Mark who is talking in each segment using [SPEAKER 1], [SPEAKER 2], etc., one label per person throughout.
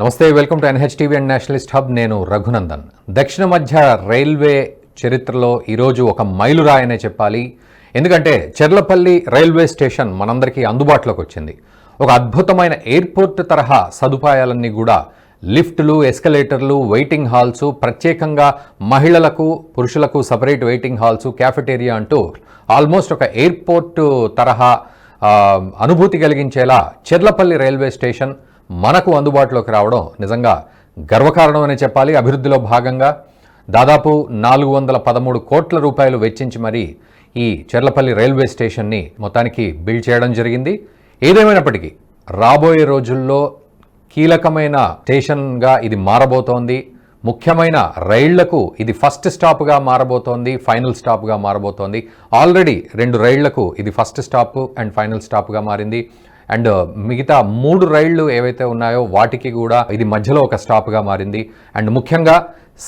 [SPEAKER 1] నమస్తే welcome to NH TV and nationalist hub. నేను రఘునందన్. దక్షిణ మధ్య రైల్వే చరిత్రలో ఈరోజు ఒక మైలురాయనే చెప్పాలి. ఎందుకంటే చెర్లపల్లి రైల్వే స్టేషన్ మనందరికీ అందుబాటులోకి వచ్చింది. ఒక అద్భుతమైన ఎయిర్పోర్ట్ తరహా సదుపాయాలన్నీ కూడా లిఫ్టులు ఎస్కలేటర్లు వెయిటింగ్ హాల్స్ ప్రత్యేకంగా మహిళలకు పురుషులకు సపరేట్ వెయిటింగ్ హాల్స్ క్యాఫెటేరియా అంటూ ఆల్మోస్ట్ ఒక ఎయిర్పోర్ట్ తరహా అనుభూతి కలిగించేలా చెర్లపల్లి రైల్వే స్టేషన్ మనకు అందుబాటులోకి రావడం నిజంగా గర్వకారణం అనే చెప్పాలి. అభివృద్ధిలో భాగంగా దాదాపు నాలుగు వందల పదమూడు కోట్ల రూపాయలు వెచ్చించి మరీ ఈ చెర్లపల్లి రైల్వే స్టేషన్ని మొత్తానికి బిల్డ్ చేయడం జరిగింది. ఏదేమైనప్పటికీ రాబోయే రోజుల్లో కీలకమైన స్టేషన్గా ఇది మారబోతోంది. ముఖ్యమైన రైళ్ళకు ఇది ఫస్ట్ స్టాప్గా మారబోతోంది ఫైనల్ స్టాప్గా మారబోతోంది. ఆల్రెడీ రెండు రైళ్ళకు ఇది ఫస్ట్ స్టాప్ అండ్ ఫైనల్ స్టాప్గా మారింది. అండ్ మిగతా మూడు రైళ్ళు ఏవైతే ఉన్నాయో వాటికి కూడా ఇది మధ్యలో ఒక స్టాప్గా మారింది. అండ్ ముఖ్యంగా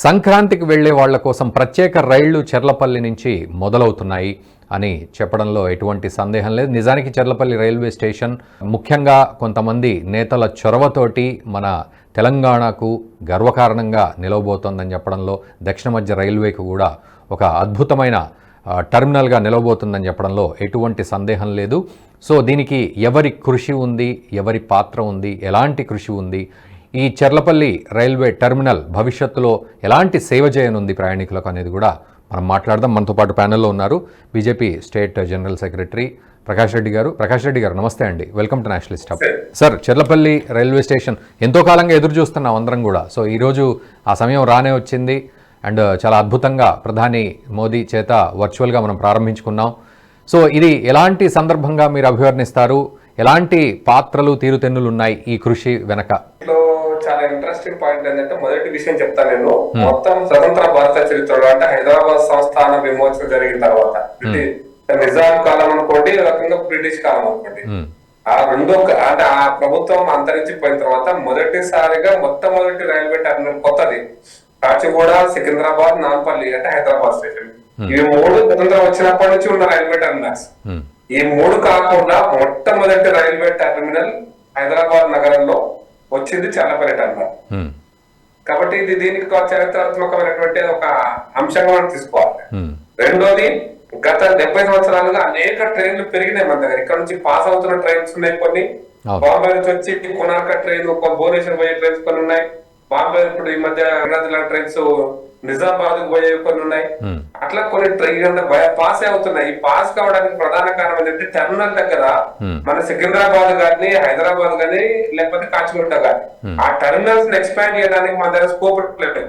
[SPEAKER 1] సంక్రాంతికి వెళ్ళే వాళ్ళ కోసం ప్రత్యేక రైళ్ళు చెర్లపల్లి నుంచి మొదలవుతున్నాయి అని చెప్పడంలో ఎటువంటి సందేహం లేదు. నిజానికి చెర్లపల్లి రైల్వే స్టేషన్ ముఖ్యంగా కొంతమంది నేతల చొరవతోటి మన తెలంగాణకు గర్వకారణంగా నిలవబోతోందని చెప్పడంలో దక్షిణ మధ్య రైల్వేకు కూడా ఒక అద్భుతమైన టెర్మినల్గా నిలవబోతుందని చెప్పడంలో ఎటువంటి సందేహం లేదు. సో దీనికి ఎవరి కృషి ఉంది ఎవరి పాత్ర ఉంది ఎలాంటి కృషి ఉంది? ఈ చెర్లపల్లి రైల్వే టెర్మినల్ భవిష్యత్తులో ఎలాంటి సేవ చేయనుంది ప్రయాణికులకు అనేది కూడా మనం మాట్లాడదాం. మనతో పాటు ప్యానెల్లో ఉన్నారు BJP state general secretary Prakash Reddy గారు. ప్రకాష్ రెడ్డి గారు నమస్తే అండి. Welcome to nationalist hub. Sir Cherlapalli railway station ఎంతో కాలంగా ఎదురు చూస్తున్నాం అందరం కూడా. సో ఈరోజు ఆ సమయం రానే వచ్చింది. అండ్ చాలా అద్భుతంగా ప్రధాని మోదీ చేత వర్చువల్గా మనం ప్రారంభించుకున్నాం. సో ఇది ఎలాంటి సందర్భంగా మీరు అభివర్ణిస్తారు? ఎలాంటి పాత్రలు తీరుతెన్నులు ఉన్నాయి ఈ కృషి వెనక?
[SPEAKER 2] చాలా ఇంట్రెస్టింగ్ పాయింట్ ఏంటంటే మొదటి విషయం చెప్తాను నేను. మొత్తం స్వతంత్ర భారత చరిత్రలో అంటే హైదరాబాద్ సంస్థాన విమోచన జరిగిన తర్వాత నిజాం కాలం అనుకోండి రకంగా బ్రిటిష్ కాలం అనుకోండి. ఆ రెండో అంటే ఆ ప్రభుత్వం అంతరించిపోయిన తర్వాత మొదటిసారిగా మొట్టమొదటి రైల్వే టెర్మినల్ కొత్తది. కాచిగూడ సికింద్రాబాద్ నాంపల్లి అంటే హైదరాబాద్ స్టేషన్. ఇవి మూడు స్వతంత్రం వచ్చినప్పటి నుంచి ఉన్న రైల్వే టెర్మినల్స్. ఈ మూడు కాకుండా మొట్టమొదటి రైల్వే టెర్మినల్ హైదరాబాద్ నగరంలో వచ్చింది చల్లపల్లి టెర్మినల్. కాబట్టి ఇది దీనికి చరిత్రాత్మకమైనటువంటి ఒక అంశంగా మనం తీసుకోవాలి. రెండోది గత డెబ్బై సంవత్సరాలుగా అనేక ట్రైన్లు పెరిగినాయి మన దగ్గర ఇక్కడ నుంచి పాస్ అవుతున్న ట్రైన్స్ ఉన్నాయి కొన్ని. బాంబే నుంచి వచ్చి కొనార్క ట్రైన్ భువనేశ్వర్ పోయే ట్రైన్స్ కొన్ని ఉన్నాయి బాంబే ఇప్పుడు ఈ మధ్య జిల్లా ట్రైన్స్ నిజామాబాద్ పోయే కొన్ని ఉన్నాయి. అట్లా కొన్ని ట్రైన్ పాస్ అవుతున్నాయి ఈ పాస్ కావడానికి ప్రధాన కారణం ఏంటంటే టెర్మినల్ దగ్గర. మన సికింద్రాబాద్ గాని హైదరాబాద్ గాని లేకపోతే కాచిగూడ గాని ఆ టెర్మినల్స్ ఎక్స్పాండ్ చేయడానికి మన దగ్గర స్కోప్ లేదు.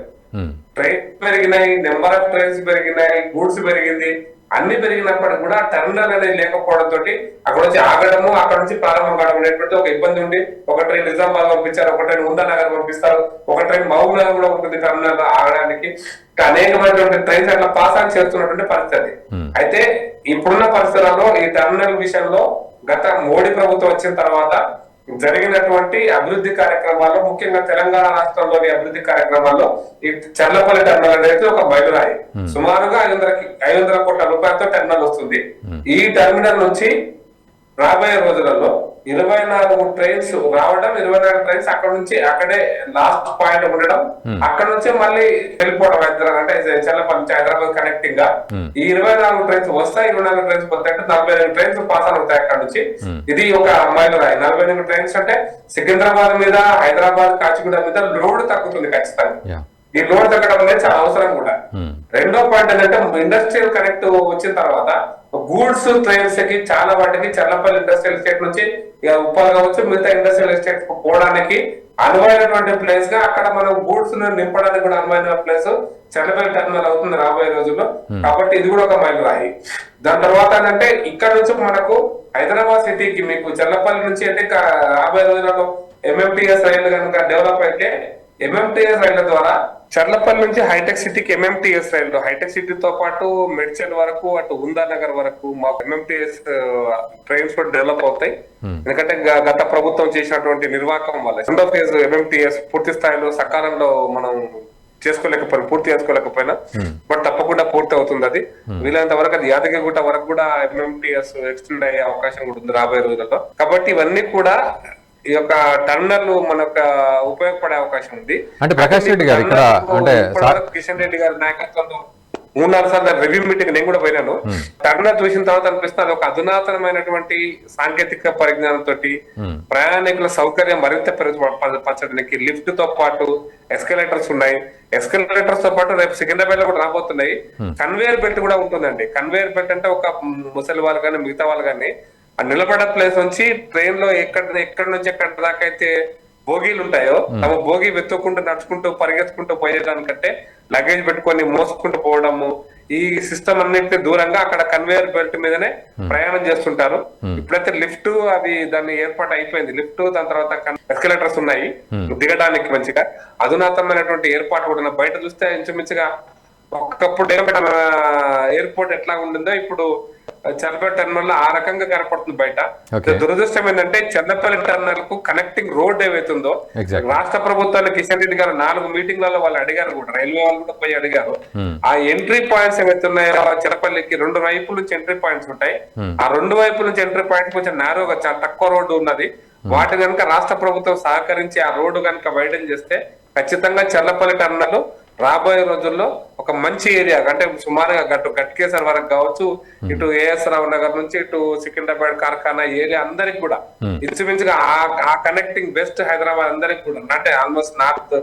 [SPEAKER 2] ట్రైన్ పెరిగినాయి నెంబర్ ఆఫ్ ట్రైన్స్ పెరిగినాయి గూడ్స్ పెరిగింది అన్ని పెరిగినప్పటికీ కూడా టెర్మినల్ అనేది లేకపోవడం తోటి అక్కడ నుంచి ఆగడము అక్కడ నుంచి ప్రారంభం కావడం అనేటువంటి ఒక ఇబ్బంది ఉంది ఒక ట్రైన్ నిజామాబాద్ పంపించారు ఒక ట్రైన్ ఉందానగర్ పంపిస్తారు ఒక ట్రైన్ మహబూబ్ నగర్ కూడా ఉంటుంది టెర్మినల్ ఆగడానికి అనేకమైనటువంటి ట్రైన్స్ అట్లా పాస్ ఆన్ చేస్తున్నటువంటి పరిస్థితి
[SPEAKER 1] Hmm.
[SPEAKER 2] అయితే ఇప్పుడున్న పరిసరాల్లో ఈ టెర్మినల్ విషయంలో గత మోడీ ప్రభుత్వం వచ్చిన తర్వాత జరిగినటువంటి అభివృద్ధి కార్యక్రమాల్లో ముఖ్యంగా తెలంగాణ రాష్ట్రంలోని అభివృద్ధి కార్యక్రమాల్లో ఈ చర్లపల్లి టెర్మినల్ అనేది ఒక మైలురాయి సుమారుగా ఐదు వందల ఐదు వందల కోట్ల రూపాయలతో టెర్మినల్ వస్తుంది. ఈ టెర్మినల్ నుంచి రాబోయే రోజులలో ఇరవై నాలుగు ట్రైన్స్ రావడం ఇరవై నాలుగు ట్రైన్స్ అక్కడ నుంచి అక్కడే లాస్ట్ పాయింట్ ఉండడం అక్కడ నుంచి మళ్ళీ వెళ్ళిపోవడం హైదరాబాద్ అంటే చల్లపల్లి హైదరాబాద్ కనెక్టింగ్గా. ఈ ఇరవై నాలుగు ట్రైన్స్ వస్తాయి ఇరవై నాలుగు ట్రైన్స్ వస్తాయి అంటే నలభై ఎనిమిది ట్రైన్స్ పాస్ అవుతాయి అక్కడ నుంచి. ఇది ఒక మైలురాయి నలభై ఎనిమిది ట్రైన్స్ అంటే సికింద్రాబాద్ మీద హైదరాబాద్ కాచిగూడ మీద లోడ్ తగ్గుతుంది ఖచ్చితంగా. ఈ లోడ్ తగ్గడం అనేది చాలా అవసరం కూడా. రెండో పాయింట్ ఏంటంటే ఇండస్ట్రియల్ కనెక్ట్ వచ్చిన తర్వాత గూడ్స్ ట్రైన్స్కి చాలా వాటికి చల్లపల్లి ఇండస్ట్రియల్ ఎస్టేట్ నుంచి ఉప్పాలు కావచ్చు మిగతా ఇండస్ట్రియల్ ఎస్టేట్ పోవడానికి అనువైనటువంటి ప్లేస్గా అక్కడ మనం గూడ్స్ నింపడానికి కూడా అనువైన ప్లేస్ చల్లపల్లి టెర్మినల్ అవుతుంది రాబోయే రోజుల్లో. కాబట్టి ఇది కూడా ఒక మైలురాయి దాని తర్వాత ఏంటంటే ఇక్కడ నుంచి మనకు హైదరాబాద్ సిటీకి మీకు చల్లపల్లి నుంచి ఇంకా రాబోయే రోజులలో ఎంఎంటీఎస్ రైలు కనుక డెవలప్ అయితే ఎంఎంటీఎస్ రైళ్ళ ద్వారా చర్లపల్లి నుంచి హైటెక్ సిటీకి ఎంఎంటీఎస్ రైలు హైటెక్ సిటీతో పాటు మెడ్చల్ వరకు అటు ఉందా నగర్ వరకు మాకు ఎంఎంటీఎస్ ట్రైన్స్ కూడా డెవలప్ అవుతాయి. ఎందుకంటే గ- గత ప్రభుత్వం చేసినటువంటి నిర్వాహకం వల్ల రెండో ఫేజ్ ఎంఎంటీఎస్ పూర్తి స్థాయిలో సకాలంలో మనం చేసుకోలేకపోయినా పూర్తి చేసుకోలేకపోయినా బట్ తప్పకుండా పూర్తి అవుతుంది అది. వీలైనంత వరకు అది యాదగిరిగుట్ట వరకు కూడా ఎంఎంటీఎస్ ఎక్స్టెండ్ అయ్యే అవకాశం కూడా ఉంది రాబోయే రోజుల్లో. కాబట్టి ఇవన్నీ కూడా ఈ యొక్క టర్మినల్ మనకు ఉపయోగపడే అవకాశం ఉంది.
[SPEAKER 1] అంటే ప్రకాష్ రెడ్డి గారు ఇక్కడ అంటే
[SPEAKER 2] కిషన్ రెడ్డి గారి నాయకత్వంలో మూడు నాలుగు సార్లు రివ్యూ మీటింగ్ నేను కూడా పోయినాను. టర్మినల్ చూసిన తర్వాత అనిపిస్తుంది అది ఒక అధునాతనమైనటువంటి సాంకేతిక పరిజ్ఞానంతో
[SPEAKER 1] Hmm.
[SPEAKER 2] ప్రయాణికుల సౌకర్యం మరింత పెరుగుపరచడానికి లిఫ్ట్తో పాటు ఎస్కలేటర్స్ ఉన్నాయి. ఎస్కలేటర్స్తో పాటు రేపు సికింద్రాబాద్లో కూడా రాబోతున్నాయి. కన్వేయర్ బెల్ట్ కూడా ఉంటుందండి. కన్వేయర్ బెల్ట్ అంటే ఒక ముసలి వాళ్ళు కానీ మిగతా వాళ్ళు కానీ ఆ నిలబడే ప్లేస్ నుంచి ట్రైన్లో ఎక్కడ ఎక్కడి నుంచి ఎక్కడ దాకా అయితే బోగీలు ఉంటాయో తమ బోగి వెతుక్కుంటూ నడుచుకుంటూ పరిగెత్తుకుంటూ పోయేదానికంటే లగేజ్ పెట్టుకొని మోసుకుంటూ పోవడము ఈ సిస్టమ్ అన్నింటినీ దూరంగా అక్కడ కన్వేయర్ బెల్ట్ మీదనే ప్రయాణం చేస్తుంటారు. ఇప్పుడైతే లిఫ్ట్ అది దాన్ని ఏర్పాటు అయిపోయింది. లిఫ్ట్ దాని తర్వాత ఎస్కలేటర్స్ ఉన్నాయి. దిగడానికి మంచిగా. అధునాతమైనటువంటి ఏర్పాటు కూడా. బయట చూస్తే ఇంచుమించుగా ఒకప్పుడు ఎయిర్పోర్ట్ ఎట్లా ఉండిందో ఇప్పుడు చల్లపల్లి టర్మినల్ ఆ రకంగా కనపడుతుంది బయట. దురదృష్టం ఏంటంటే చల్లపల్లి టర్మినల్కు కనెక్టింగ్ రోడ్ ఏవైతుందో. రాష్ట్ర ప్రభుత్వాన్ని కిషన్ రెడ్డి గారు నాలుగు మీటింగ్లలో వాళ్ళు అడిగారు కూడా రైల్వే వాళ్ళు కూడా పోయి అడిగారు
[SPEAKER 1] Hmm.
[SPEAKER 2] ఆ ఎంట్రీ పాయింట్స్ ఏవైతే ఉన్నాయో చిరపల్లికి రెండు వైపుల నుంచి ఎంట్రీ పాయింట్స్ ఉంటాయి
[SPEAKER 1] Hmm.
[SPEAKER 2] ఆ రెండు వైపుల నుంచి ఎంట్రీ పాయింట్స్ కొంచెం నేరోగా చాలా తక్కువ రోడ్డు ఉన్నది వాటి కనుక రాష్ట్ర ప్రభుత్వం సహకరించి ఆ రోడ్డు కనుక వైడన్ చేస్తే ఖచ్చితంగా చల్లపల్లి టర్మినల్ రాబోయే రోజుల్లో ఒక మంచి ఏరియా అంటే సుమారుగా గట్టు గట్కేసర్ వరకు కావచ్చు ఇటు ఏఎస్ రావు నగర్ నుంచి ఇటు సికింద్రాబాద్ కార్ఖానా ఏరియా అందరికి కూడా. ఇంచుమించుగా ఆ- ఆ కనెక్టింగ్ బెస్ట్ హైదరాబాద్ అందరికి కూడా అంటే ఆల్మోస్ట్ నార్త్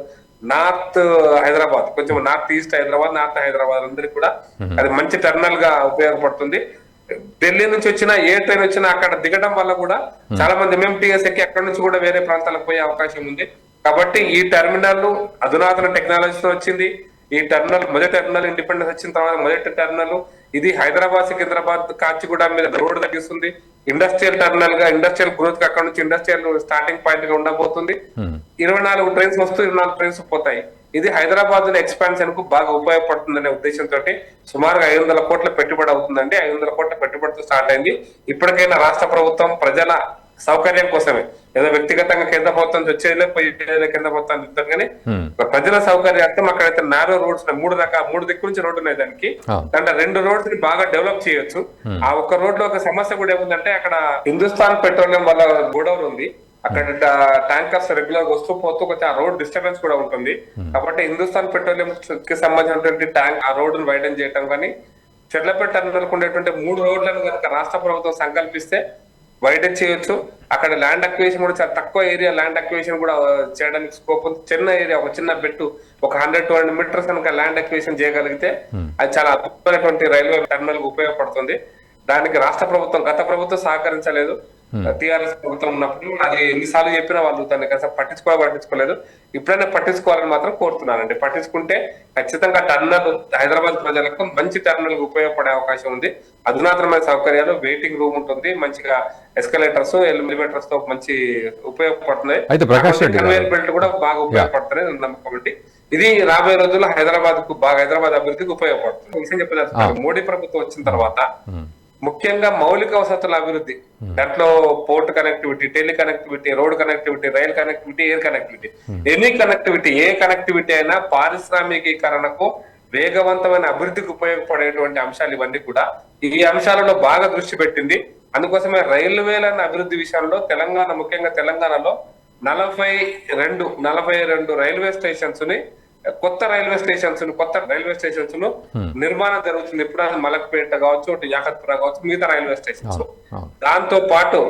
[SPEAKER 2] నార్త్ హైదరాబాద్ కొంచెం north east Hyderabad north Hyderabad అందరికి కూడా అది మంచి టర్మినల్గా ఉపయోగపడుతుంది. ఢిల్లీ నుంచి వచ్చిన ఏ ట్రైన్ వచ్చినా అక్కడ దిగడం వల్ల కూడా చాలా మంది ఎంఎంటీఎస్ ఎక్కి అక్కడ నుంచి కూడా వేరే ప్రాంతాలకు పోయే అవకాశం ఉంది. కాబట్టి ఈ టెర్మినల్ అధునాతన టెక్నాలజీతో వచ్చింది. ఈ టెర్మినల్ మొదటి టెర్మినల్ ఇండిపెండెన్స్ వచ్చిన తర్వాత మొదటి టెర్మినల్ ఇది హైదరాబాద్ సికింద్రాబాద్ కాచిగూడ మీద రోడ్ తగ్గిస్తుంది. ఇండస్ట్రియల్ టెర్మినల్గా ఇండస్ట్రియల్ గ్రోత్ అక్కడ నుంచి ఇండస్ట్రియల్ స్టార్టింగ్ పాయింట్గా ఉండబోతుంది.
[SPEAKER 1] Hmm.
[SPEAKER 2] ఇరవై నాలుగు ట్రైన్స్ వస్తూ ఇరవై నాలుగు ట్రైన్స్ పోతాయి. ఇది హైదరాబాద్ ఎక్స్పాన్షన్కు బాగా ఉపయోగపడుతుందనే ఉద్దేశంతో సుమారుగా ఐదు వందల కోట్ల పెట్టుబడి అవుతుందండి. ఐదు వందల కోట్ల పెట్టుబడితో స్టార్ట్ అయింది. ఇప్పటికైనా రాష్ట్ర ప్రభుత్వం ప్రజల సౌకర్యం కోసమే. ఏదో వ్యక్తిగతంగా కేంద్ర ప్రభుత్వం నుంచి వచ్చేది పోయి కేంద్ర ప్రభుత్వం చెప్తారు కానీ. ప్రజల సౌకర్యార్థం అక్కడైతే నారో రోడ్స్ మూడు రకాల మూడు దిక్కుల నుంచి రోడ్డు ఉన్నాయి దానికి. అంటే రెండు రోడ్స్ని బాగా డెవలప్ చేయొచ్చు. ఆ ఒక్క రోడ్లో ఒక సమస్య కూడా ఏముందంటే అక్కడ హిందుస్థాన్ పెట్రోలియం వల్ల గోడౌన్ ఉంది. అక్కడ ట్యాంకర్స్ రెగ్యులర్గా వస్తూ పోతూ కొంచెం ఆ రోడ్ డిస్టర్బెన్స్ కూడా ఉంటుంది. కాబట్టి హిందుస్థాన్ పెట్రోలియం కి సంబంధించినటువంటి ట్యాంక్ ఆ రోడ్డును వైడన్ చేయడం కానీ చెట్లపేట టర్మినల్ ఉండేటువంటి మూడు రోడ్లను కనుక రాష్ట్ర ప్రభుత్వం సంకల్పిస్తే వైడన్ చేయొచ్చు. అక్కడ ల్యాండ్ అక్విజిషన్ కూడా చాలా తక్కువ ఏరియా ల్యాండ్ అక్విజిషన్ కూడా చేయడానికి స్కోప్ ఉంది. చిన్న ఏరియా ఒక చిన్న బెట్టు ఒక హండ్రెడ్ టూ హండ్రెడ్ మీటర్స్ కనుక ల్యాండ్ అక్విజిషన్ చేయగలిగితే అది చాలా అద్భుతమైనటువంటి రైల్వే టర్మినల్ ఉపయోగపడుతుంది. దానికి రాష్ట్ర ప్రభుత్వం గత ప్రభుత్వం సహకరించలేదు. టిఆర్ఎస్ ప్రభుత్వం ఉన్నప్పుడు అది ఎన్నిసార్లు చెప్పినా వాళ్ళు దాన్ని అసలు పట్టించుకో పట్టించుకోలేదు. ఇప్పుడైనా పట్టించుకోవాలని మాత్రం కోరుతున్నానండి పట్టించుకుంటే ఖచ్చితంగా టర్మినల్ హైదరాబాద్ ప్రజలకు మంచి టర్మినల్కు ఉపయోగపడే అవకాశం ఉంది. అధునాతనమైన సౌకర్యాలు వెయిటింగ్ రూమ్ ఉంటుంది మంచిగా ఎస్కలేటర్స్ ఎలివేటర్స్తో మంచి ఉపయోగపడుతున్నాయి. కన్వేయర్ బెల్ట్ కూడా బాగా ఉపయోగపడుతున్నాయి నమ్మకం అండి. ఇది రాబోయే రోజుల్లో హైదరాబాద్కు బాగా హైదరాబాద్ అభివృద్ధికి ఉపయోగపడుతుంది. విషయం చెప్పలేదు మోడీ ప్రభుత్వం వచ్చిన తర్వాత ముఖ్యంగా మౌలిక వసతుల అభివృద్ధి. దాంట్లో port connectivity tele connectivity road connectivity rail connectivity air connectivity. Any connectivity ఏ కనెక్టివిటీ అయినా పారిశ్రామికీకరణకు వేగవంతమైన అభివృద్ధికి ఉపయోగపడేటువంటి అంశాలు ఇవన్నీ కూడా ఈ అంశాలలో బాగా దృష్టి పెట్టింది. అందుకోసమే రైల్వేలను అభివృద్ధి విషయంలో తెలంగాణ ముఖ్యంగా తెలంగాణలో నలభై రెండు నలభై రెండు రైల్వే స్టేషన్స్ని కొత్త రైల్వే స్టేషన్స్ కొత్త రైల్వే స్టేషన్స్ను నిర్మాణం జరుగుతుంది. ఇప్పుడు అది మలక్పేట కావచ్చు యాకత్పుర కావచ్చు మిగతా రైల్వే స్టేషన్స్. దాంతో పాటు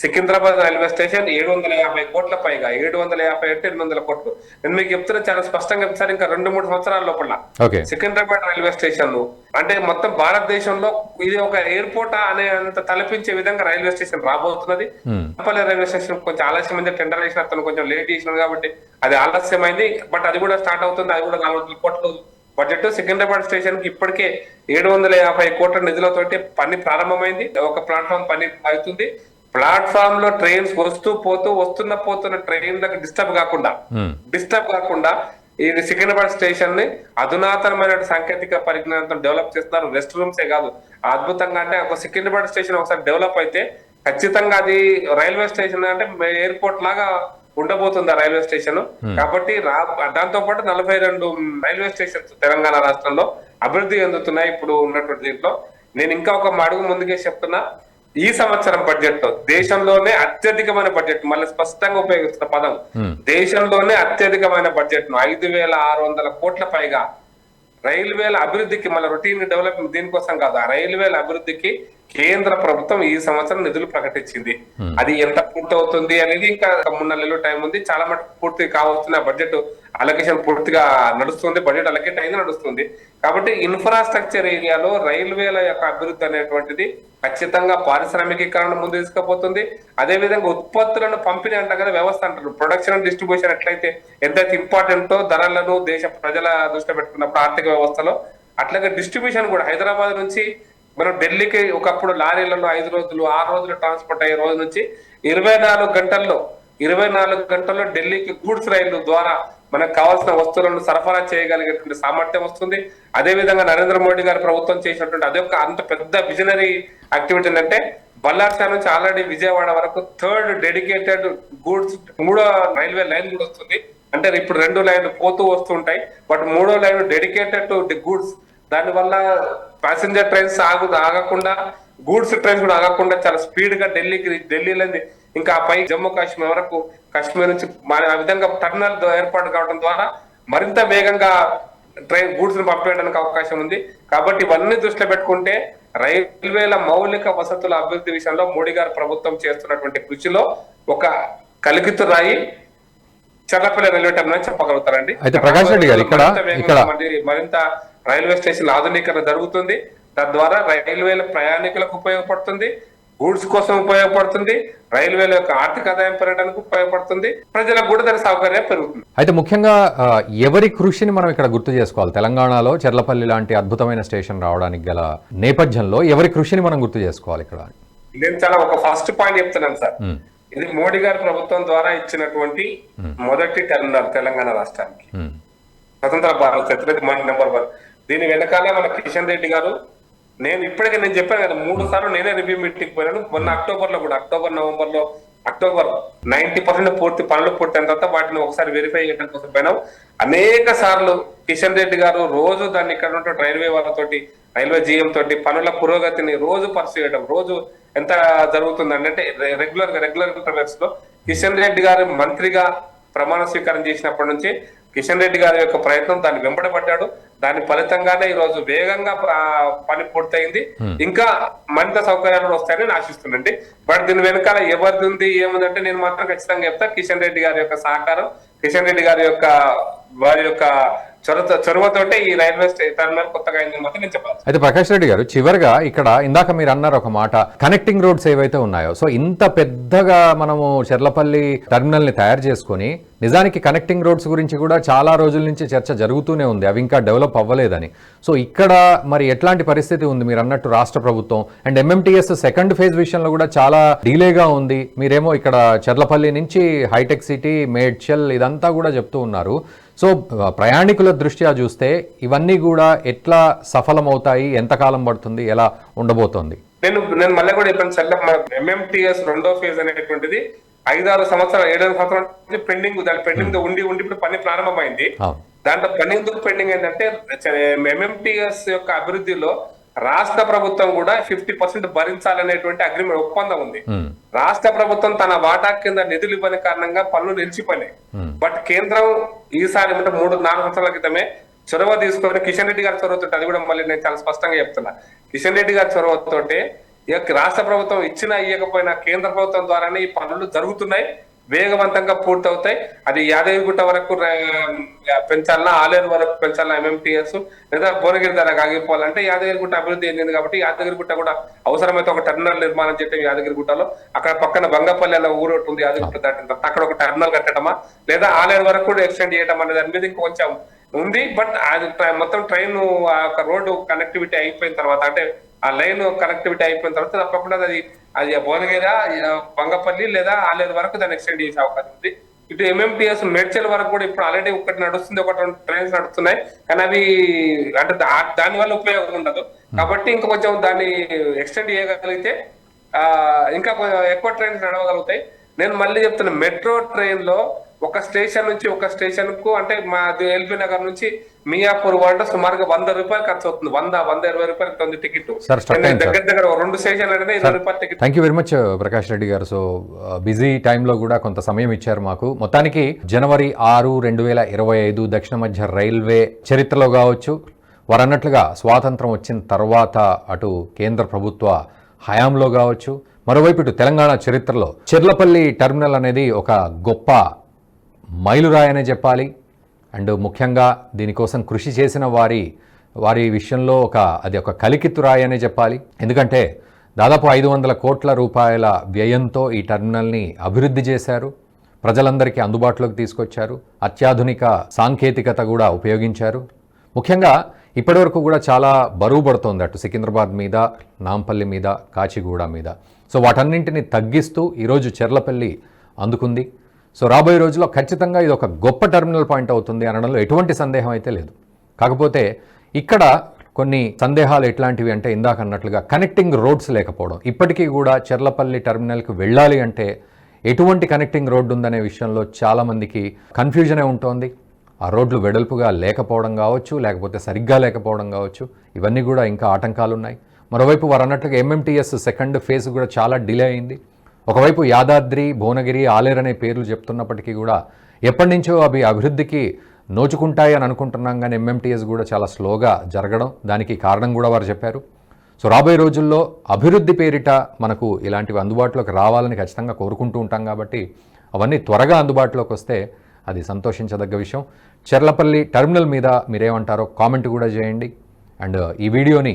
[SPEAKER 2] సికింద్రాబాద్ రైల్వే స్టేషన్ ఏడు వందల యాభై కోట్ల పైగా ఏడు వందల యాభై అంటే ఎనిమిది వందల కోట్లు. నేను మీకు చెప్తున్నా చాలా స్పష్టంగా చెప్తాను ఇంకా రెండు మూడు సంవత్సరాల లోపల. సికింద్రాబాద్ రైల్వే స్టేషన్ అంటే మొత్తం భారతదేశంలో ఇది ఒక ఎయిర్పోర్ట్ అనే అంత తలపించే విధంగా రైల్వే స్టేషన్ రాబోతున్నది. చంపల్లి రైల్వే స్టేషన్ కొంచెం ఆలస్యమైంది టెండర్ వేసిన అతను కొంచెం లేట్ చేసినాడు కాబట్టి అది ఆలస్యమైంది బట్ అది కూడా స్టార్ట్ అవుతుంది అది కూడా నాలుగు వందల కోట్లు బడ్జెట్ సికింద్రాబాద్ స్టేషన్కి ఇప్పటికే ఏడు వందల యాభై కోట్ల నిధులతోటి పని ప్రారంభమైంది. ఒక ప్లాట్ఫామ్ పని అవుతుంది. ప్లాట్ఫామ్లో ట్రైన్స్ వస్తూ పోతూ వస్తున్న పోతున్న ట్రైన్లకు డిస్టర్బ్ కాకుండా
[SPEAKER 1] Hmm.
[SPEAKER 2] డిస్టర్బ్ కాకుండా ఇది సికింద్రాబాద్ స్టేషన్ని అధునాతనమైన సాంకేతిక పరిజ్ఞానంతో డెవలప్ చేస్తున్నారు. రెస్ట్ రూమ్సే కాదు. అద్భుతంగా అంటే ఒక సికింద్రాబాద్ స్టేషన్ ఒకసారి డెవలప్ అయితే ఖచ్చితంగా అది రైల్వే స్టేషన్ అంటే ఎయిర్పోర్ట్ లాగా ఉండబోతుంది ఆ రైల్వే స్టేషన్. కాబట్టి రా దాంతో పాటు నలభై రెండు రైల్వే స్టేషన్స్ తెలంగాణ రాష్ట్రంలో అభివృద్ధి చెందుతున్నాయి ఇప్పుడు ఉన్నటువంటి దీంట్లో. నేను ఇంకా ఒక అడుగు ముందుకే చెప్తున్నా. ఈ సంవత్సరం బడ్జెట్లో దేశంలోనే అత్యధికమైన బడ్జెట్ మళ్ళీ స్పష్టంగా ఉపయోగిస్తున్న పదం
[SPEAKER 1] Hmm.
[SPEAKER 2] దేశంలోనే అత్యధికమైన బడ్జెట్ను ఐదు వేల ఆరు వందల కోట్ల పైగా రైల్వేల అభివృద్ధికి మన రొటీన్ డెవలప్మెంట్ దీనికోసం కాదు ఆ రైల్వేల అభివృద్ధికి కేంద్ర ప్రభుత్వం ఈ సంవత్సరం నిధులు ప్రకటించింది. అది ఎంత పూర్తి అవుతుంది అనేది ఇంకా మూడు నెలలు టైం ఉంది. చాలా మటుకు పూర్తి కావస్తుంది ఆ బడ్జెట్ అలొకేషన్ పూర్తిగా నడుస్తుంది. బడ్జెట్ అలొకేట్ అయింది నడుస్తుంది. కాబట్టి ఇన్ఫ్రాస్ట్రక్చర్ ఏరియాలో రైల్వేల యొక్క అభివృద్ధి అనేటువంటిది ఖచ్చితంగా పారిశ్రామికీకరణ ముందు తీసుకుపోతుంది. అదే విధంగా ఉత్పత్తులను పంపిణీ అంటాం కదా వ్యవస్థ అంటారు. ప్రొడక్షన్ డిస్ట్రిబ్యూషన్ ఎట్లయితే ఎంతైతే ఇంపార్టెంటో ధరలను దేశ ప్రజల దృష్టి పెట్టుకున్నప్పుడు ఆర్థిక వ్యవస్థలో అట్లాగే డిస్ట్రిబ్యూషన్ కూడా హైదరాబాద్ నుంచి మనం ఢిల్లీకి ఒకప్పుడు లారీలలో ఐదు రోజులు ఆరు రోజులు ట్రాన్స్పోర్ట్ అయ్యే రోజు నుంచి ఇరవై నాలుగు గంటల్లో ఇరవై నాలుగు గంటల్లో ఢిల్లీకి గూడ్స్ రైళ్ళు ద్వారా మనకు కావాల్సిన వస్తువులను సరఫరా చేయగలిగేటువంటి సామర్థ్యం వస్తుంది. అదే విధంగా నరేంద్ర మోడీ గారి ప్రభుత్వం చేసినటువంటి అదొక అంత పెద్ద విజనరీ యాక్టివిటీ అంటే బల్లార్సా నుంచి ఆల్రెడీ విజయవాడ వరకు థర్డ్ డెడికేటెడ్ గూడ్స్ మూడో రైల్వే లైన్ కూడా వస్తుంది. అంటే ఇప్పుడు రెండు లైన్లు పోతూ వస్తుంటాయి బట్ మూడో లైన్ డెడికేటెడ్ టు గూడ్స్ దానివల్ల ప్యాసింజర్ ట్రైన్స్ ఆగు ఆగకుండా గూడ్స్ ట్రైన్స్ కూడా ఆగకుండా చాలా స్పీడ్గా ఢిల్లీకి ఢిల్లీలో ఇంకా పై జమ్మూ కాశ్మీర్ వరకు కాశ్మీర్ నుంచి ఆ విధంగా టర్మినల్ ఏర్పాటు కావడం ద్వారా మరింత వేగంగా ట్రైన్ గూడ్స్ని పంపేయడానికి అవకాశం ఉంది. కాబట్టి ఇవన్నీ దృష్టిలో పెట్టుకుంటే రైల్వేల మౌలిక వసతుల అభివృద్ధి విషయంలో మోడీ గారు ప్రభుత్వం చేస్తున్నటువంటి కృషిలో ఒక కలికితు రాయి చల్లపల్లి రైల్వే టర్మినల్ చెప్పగలుగుతారండి.
[SPEAKER 1] అయితే ప్రకాష్ రెడ్డి గారు ఇక్కడ-
[SPEAKER 2] మరింత రైల్వే స్టేషన్ ఆధునీకరణ జరుగుతుంది. తద్వారా రైల్వేల ప్రయాణికులకు ఉపయోగపడుతుంది. గూడ్స్ కోసం ఉపయోగపడుతుంది. రైల్వేల యొక్క ఆర్థిక ఆదాయం పెరగడానికి ఉపయోగపడుతుంది. ప్రజలకు కూడా దాని సౌకర్యం పెరుగుతుంది.
[SPEAKER 1] అయితే ముఖ్యంగా ఎవరి కృషిని మనం ఇక్కడ గుర్తు చేసుకోవాలి? తెలంగాణలో చెర్లపల్లి లాంటి అద్భుతమైన స్టేషన్ రావడానికి గల నేపథ్యంలో ఎవరి కృషిని మనం గుర్తు చేసుకోవాలి ఇక్కడ?
[SPEAKER 2] నేను చాలా ఒక ఫస్ట్ పాయింట్ చెప్తున్నాను సార్. ఇది మోడీ గారి ప్రభుత్వం ద్వారా ఇచ్చినటువంటి మొదటి టెర్మినల్ తెలంగాణ రాష్ట్రానికి. స్వతంత్ర భారత్ నెంబర్ వన్. దీని వెనకాల మన కిషన్ రెడ్డి గారు నేను ఇప్పటికే నేను చెప్పాను కదా మూడు సార్లు నేనే రివ్యూ మీటింగ్ పోయాను మొన్న అక్టోబర్లో కూడా అక్టోబర్ నవంబర్లో అక్టోబర్ నైన్టీ పర్సెంట్ పూర్తి పనులు పూర్తయిన తర్వాత వాటిని ఒకసారి వెరిఫై చేయడం కోసం పోయినాం అనేక సార్లు కిషన్ రెడ్డి గారు రోజు దాన్ని ఇక్కడ ఉన్న రైల్వే వాళ్ళతోటి రైల్వే జీఎం తోటి పనుల పురోగతిని రోజు పరిశీలడం రోజు ఎంత జరుగుతుంది అంటే రెగ్యులర్గా రెగ్యులర్ ఇంటర్వ్యూస్లో కిషన్ రెడ్డి గారు మంత్రిగా ప్రమాణ స్వీకారం చేసినప్పటి నుంచి కిషన్ రెడ్డి గారి యొక్క ప్రయత్నం దాన్ని వెంబడబడ్డాడు. దాని ఫలితంగానే ఈ రోజు వేగంగా పని పూర్తయింది. ఇంకా మరింత సౌకర్యాలు వస్తాయని నేను ఆశిస్తున్నాండి బట్ దీని వెనకాల ఎవరిది ఉంది ఏముందంటే నేను మాత్రం ఖచ్చితంగా చెప్తా కిషన్ రెడ్డి గారి యొక్క సహకారం కిషన్ రెడ్డి గారి యొక్క వారి యొక్క చొరవ చొరవతోటే ఈ రైల్వే టర్మినల్ కొత్తగా అయింది మాత్రం నేను చెప్పాలి
[SPEAKER 1] అయితే ప్రకాష్ రెడ్డి గారు చివరిగా ఇక్కడ ఇందాక మీరు అన్నారు ఒక మాట కనెక్టింగ్ రోడ్స్ ఏవైతే ఉన్నాయో సో ఇంత పెద్దగా మనము చెర్లపల్లి టెర్మినల్ని తయారు చేసుకొని నిజానికి కనెక్టింగ్ రోడ్స్ గురించి కూడా చాలా రోజుల నుంచి చర్చ జరుగుతూనే ఉంది అవి ఇంకా డెవలప్ అవ్వలేదని. సో ఇక్కడ మరి ఎట్లాంటి పరిస్థితి ఉంది? మీరు అన్నట్టు రాష్ట్ర ప్రభుత్వం అండ్ ఎంఎంటీఎస్ సెకండ్ ఫేజ్ విషయంలో కూడా చాలా డిలేగా ఉంది. మీరేమో ఇక్కడ చెర్లపల్లి నుంచి హైటెక్ సిటీ మేడ్చల్ ఇదంతా కూడా చెప్తూ ఉన్నారు. సో ప్రయాణికుల దృష్ట్యా చూస్తే ఇవన్నీ కూడా ఎట్లా సఫలమవుతాయి? ఎంతకాలం పడుతుంది? ఎలా ఉండబోతోంది?
[SPEAKER 2] నేను నేను మళ్ళీ కూడా చెప్పాను సార్ మన ఎంఎంటీఎస్ రెండో ఫేజ్ అనేటువంటిది ఐదారు సంవత్సరాలు ఏడాది సంవత్సరాల నుంచి పెండింగ్ దాని పెండింగ్ ఉండి ఉండి ఇప్పుడు పని ప్రారంభమైంది. దాంట్లో పని ఎందుకు పెండింగ్ ఏంటంటే ఎంఎంటీఎస్ యొక్క అభివృద్ధిలో రాష్ట్ర ప్రభుత్వం కూడా ఫిఫ్టీ పర్సెంట్ భరించాలనేటువంటి అగ్రిమెంట్ ఒప్పందం ఉంది. రాష్ట్ర ప్రభుత్వం తన వాటా కింద నిధులు ఇవ్వని కారణంగా పనులు నిలిచిపోయినాయి. బట్ కేంద్రం ఈసారి అంటే మూడు నాలుగు సంవత్సరాల క్రితమే చొరవ తీసుకొని కిషన్ రెడ్డి గారి చొరవతో అది కూడా మళ్ళీ నేను చాలా స్పష్టంగా చెప్తున్నా. కిషన్ రెడ్డి గారి చొరవతోటే రాష్ట్ర ప్రభుత్వం ఇచ్చినా ఇవ్వకపోయినా కేంద్ర ప్రభుత్వం ద్వారానే ఈ పనులు జరుగుతున్నాయి. వేగవంతంగా పూర్తవుతాయి. అది యాదగిరిగుట్ట వరకు పెంచాలన్నా ఆలేరు వరకు పెంచాలన్నా ఎంఎంటీఎస్ లేదా భువనగిరి ధరకు ఆగిపోవాలంటే యాదగిరిగుట్ట అభివృద్ధి చెందింది కాబట్టి యాదగిరిగుట్ట కూడా అవసరమైతే ఒక టెర్మినల్ నిర్మాణం చేయటం యాదగిరిగుట్టలో. అక్కడ పక్కన బంగపల్లి అనే ఊరు ఒకటి ఉంది యాదగిరిగుట్ట దాటిన తర్వాత. అక్కడ ఒక టెర్మినల్ కట్టడమా? లేదా ఆలేరు వరకు కూడా ఎక్స్టెండ్ చేయడం అనేది దాని మీద ఇంకొంచెం ఉంది. బట్ అది మొత్తం ట్రైన్ ఆ యొక్క రోడ్డు కనెక్టివిటీ అయిపోయిన తర్వాత అంటే ఆ లైన్ కనెక్టివిటీ అయిపోయిన తర్వాత తప్పకుండా అది అది భువనగిరి బంగపల్లి లేదా ఆలేరు వరకు దాన్ని ఎక్స్టెండ్ చేసే అవకాశం ఉంది. ఇటు ఎంఎంటీఎస్ మేడ్చల్ వరకు కూడా ఇప్పుడు ఆల్రెడీ ఒకటి నడుస్తుంది ఒకటి రెండు ట్రైన్స్ నడుస్తున్నాయి. కానీ అవి అంటే దాని వల్ల ఉపయోగం ఉండదు. కాబట్టి ఇంకా కొంచెం దాన్ని ఎక్స్టెండ్ చేయగలిగితే ఇంకా ఎక్కువ ట్రైన్స్ నడవగలుగుతాయి. నేను మళ్ళీ చెప్తున్నా మెట్రో ట్రైన్లో ఒక స్టేషన్ నుంచి ఒక స్టేషన్కు అంటే మా ఎల్బీ నగర్ నుంచి మియాపూర్ వాడ సుమారుగా వంద రూపాయలు ఖర్చు అవుతుంది. వంద వంద ఇరవై రూపాయలు అవుతుంది టికెట్ దగ్గర దగ్గర రెండు స్టేషన్లు అంటే ఇరవై రూపాయలు ticket
[SPEAKER 1] thank you very much Prakash Reddy గారు. సో బిజీ టైంలో కూడా కొంత సమయం ఇచ్చారు మాకు. మొత్తానికి జనవరి ఆరు రెండు వేల ఇరవై ఐదు దక్షిణ మధ్య రైల్వే చరిత్రలో కావచ్చు. వారు అన్నట్లుగా స్వాతంత్రం వచ్చిన తర్వాత అటు కేంద్ర ప్రభుత్వ హయాంలో కావచ్చు. మరోవైపు ఇటు తెలంగాణ చరిత్రలో చెర్లపల్లి టెర్మినల్ అనేది ఒక గొప్ప మైలురాయనే చెప్పాలి. అండ్ ముఖ్యంగా దీనికోసం కృషి చేసిన వారి వారి విషయంలో ఒక అది ఒక కలికితురాయి అనే చెప్పాలి. ఎందుకంటే దాదాపు ఐదు వందల కోట్ల రూపాయల వ్యయంతో ఈ టెర్మినల్ని అభివృద్ధి చేశారు. ప్రజలందరికీ అందుబాటులోకి తీసుకొచ్చారు. అత్యాధునిక సాంకేతికత కూడా ఉపయోగించారు. ముఖ్యంగా ఇప్పటివరకు కూడా చాలా బరువు పడుతోంది అటు సికింద్రాబాద్ మీద నాంపల్లి మీద కాచిగూడ మీద. సో వాటన్నింటిని తగ్గిస్తూ ఈరోజు చెర్లపల్లి అందుకుంది. సో రాబోయే రోజుల్లో ఖచ్చితంగా ఇది ఒక గొప్ప టెర్మినల్ పాయింట్ అవుతుంది అనడంలో ఎటువంటి సందేహం అయితే లేదు. కాకపోతే ఇక్కడ కొన్ని సందేహాలు ఎట్లాంటివి అంటే ఇందాక అన్నట్లుగా కనెక్టింగ్ రోడ్స్ లేకపోవడం. ఇప్పటికీ కూడా చెర్లపల్లి టెర్మినల్కి వెళ్ళాలి అంటే ఎటువంటి కనెక్టింగ్ రోడ్డు ఉందనే విషయంలో చాలామందికి కన్ఫ్యూజనే ఉంటుంది. ఆ రోడ్లు వెడల్పుగా లేకపోవడం కావచ్చు లేకపోతే సరిగ్గా లేకపోవడం కావచ్చు ఇవన్నీ కూడా ఇంకా ఆటంకాలు ఉన్నాయి మరోవైపు వారు అన్నట్లుగా ఎంఎంటీఎస్ సెకండ్ ఫేజ్ కూడా చాలా డిలే అయింది. ఒకవైపు యాదాద్రి భువనగిరి ఆలేరు అనే పేర్లు చెప్తున్నప్పటికీ కూడా ఎప్పటి నుంచో అవి అభివృద్ధికి నోచుకుంటాయి అని అనుకుంటున్నాం కానీ ఎంఎంటీఎస్ కూడా చాలా స్లోగా జరగడం దానికి కారణం కూడా వారు చెప్పారు. సో రాబోయే రోజుల్లో అభివృద్ధి పేరిట మనకు ఇలాంటివి అందుబాటులోకి రావాలని ఖచ్చితంగా కోరుకుంటూ ఉంటాం కాబట్టి అవన్నీ త్వరగా అందుబాటులోకి వస్తే అది సంతోషించదగ్గ విషయం. చెర్లపల్లి టెర్మినల్ మీద మీరేమంటారో కామెంట్ కూడా చేయండి. అండ్ ఈ వీడియోని